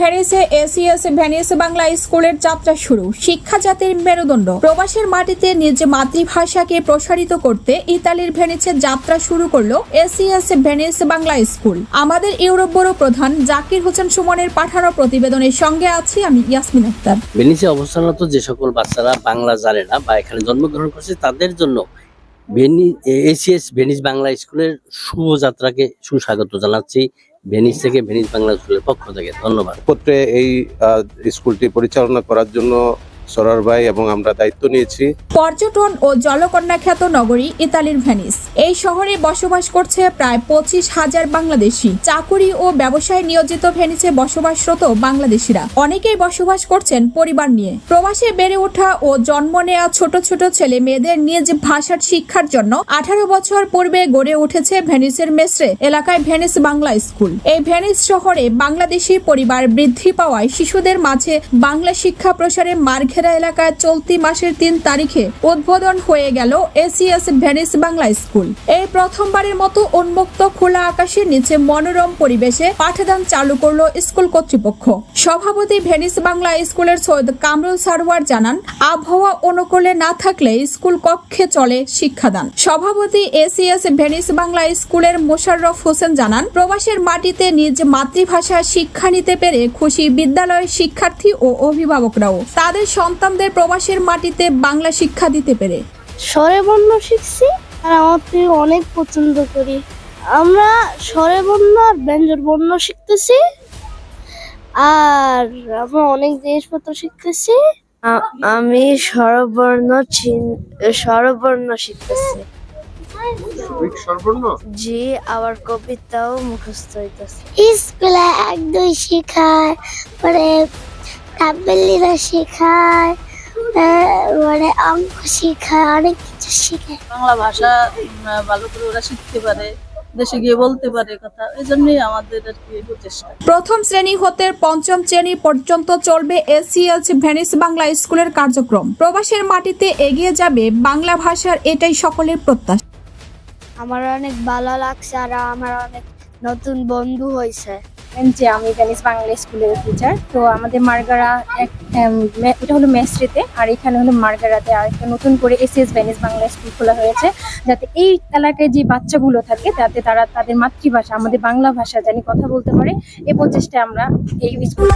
ভেনিসে ACS Venice Bangla স্কুলের যাত্রা শুরু। শিক্ষা জাতির মেরুদণ্ড। প্রবাসের মাটিতে নিজ মাতৃভাষাকে প্রসারিত করতে ইতালির ভেনিসে যাত্রা শুরু করল এসিএস ভেনিস বাংলা স্কুল। আমাদের ইউরোপ ব্যুরো প্রধান জাকির হোসেন সুমনের পাঠানো প্রতিবেদনের সঙ্গে আছি আমি ইয়াসমিন আক্তার। ভেনিসে অবস্থানরত যে সকল বাচ্চারা বাংলা জানে না বা এখানে জন্মগ্রহণ করছে, তাদের জন্য ভেনি এসিএস ভেনিস বাংলা স্কুলের শুভযাত্রাকে সুস্বাগত জানাচ্ছি। ভেনিস থেকে ভেনিস বাংলা স্কুলের পক্ষ থেকে। ধন্যবাদ। পত্রে এই স্কুলটি পরিচালনা করার জন্য সরার ভাই এবং আমরা দায়িত্ব নিয়েছি। পর্যটন ও জলকন্যা খ্যাত নগরী ইতালির ভেনিস। এই শহরে বসবাস করছে প্রায় পঁচিশ হাজার বাংলাদেশি। চাকুরি ও ব্যবসায় নিয়োজিত ভেনিসে বসবাসরত বাংলাদেশিরা। অনেকেই বসবাস করছেন পরিবার নিয়ে। প্রবাসে বেড়ে ওঠা ও জন্ম নেওয়া ছোট ছোট ছেলে মেয়েদের নিজ ভাষার শিক্ষার জন্য আঠারো বছর পূর্বে গড়ে উঠেছে ভেনিসের মেসরে এলাকায় ভেনিস বাংলা স্কুল। এই ভেনিস শহরে বাংলাদেশি পরিবার বৃদ্ধি পাওয়ায় শিশুদের মাঝে বাংলা শিক্ষা প্রসারে মার্ঘেরা এলাকায় চলতি মাসের তিন তারিখে উদ্বোধন হয়ে গেল এসিএস ভেনিস বাংলা স্কুল। এই প্রথমবারের মতো উন্মুক্ত খোলা আকাশের নিচে মনোরম পরিবেশে পাঠদান চালু করল স্কুল কর্তৃপক্ষ। সভাপতি ভেনিস বাংলা স্কুলের সৈয়দ কামরুল সারওয়ার জানান, আবহাওয়া অনুকূলে না থাকলে স্কুল কক্ষে চলে শিক্ষাদান। সভাপতি এসিএস ভেনিস বাংলা স্কুলের মোশাররফ হোসেন জানান, প্রবাসের মাটিতে নিজ মাতৃভাষা শিক্ষা নিতে পেরে খুশি বিদ্যালয়ের শিক্ষার্থী ও অভিভাবকরাও। তাদের সন্তানদের প্রবাসের মাটিতে বাংলা শিক্ষা দিতে পেরে। স্বরে বর্ণ শিখছি আর আমার থেকে অনেক পছন্দ করি। আমরা স্বরে বর্ণ আর ব্যঞ্জন বর্ণ শিখতেছি আর আমরা অনেক জিনিসপত্র শিখতেছি। আমি স্বরবর্ণ স্বরবর্ণ শিখতেছি। জি আবার কবিতাও মুখস্থ হইতেছে। স্কুলে এক দুই শেখায় পরে তাবেলিরা শেখায় আহ, পরে অঙ্ক শেখায় অনেক কিছু শেখায়। বাংলা ভাষা ভালো করে ওরা শিখতে পারে দেশে গিয়ে বলতে পারে কথা এই জন্যই আমাদের আর কি প্রচেষ্টা। প্রথম শ্রেণি হতে পঞ্চম শ্রেণি পর্যন্ত চলবে এসিএস ভেনিস বাংলা স্কুলের কার্যক্রম। প্রবাসের মাটিতে এগিয়ে যাবে বাংলা ভাষার এটাই সকলের প্রত্যাশা। আমার অনেক ভালো লাগছে আর আমার অনেক নতুন বন্ধু হয়েছে যে আমি ভেনিস বাংলা স্কুলের টিচার তো আমাদের মার্গারা এক এটা হলো মেসরিতে, আর এখানে হলো মার্গারাতে আর একটা নতুন করে এসএস ভেনিস বাংলা স্কুল খোলা হয়েছে। যাতে এই এলাকায় যে বাচ্চাগুলো থাকে তাতে তারা তাদের মাতৃভাষা, আমাদের বাংলা ভাষা জানি কথা বলতে পারে, এ প্রচেষ্টায় আমরা এই স্কুল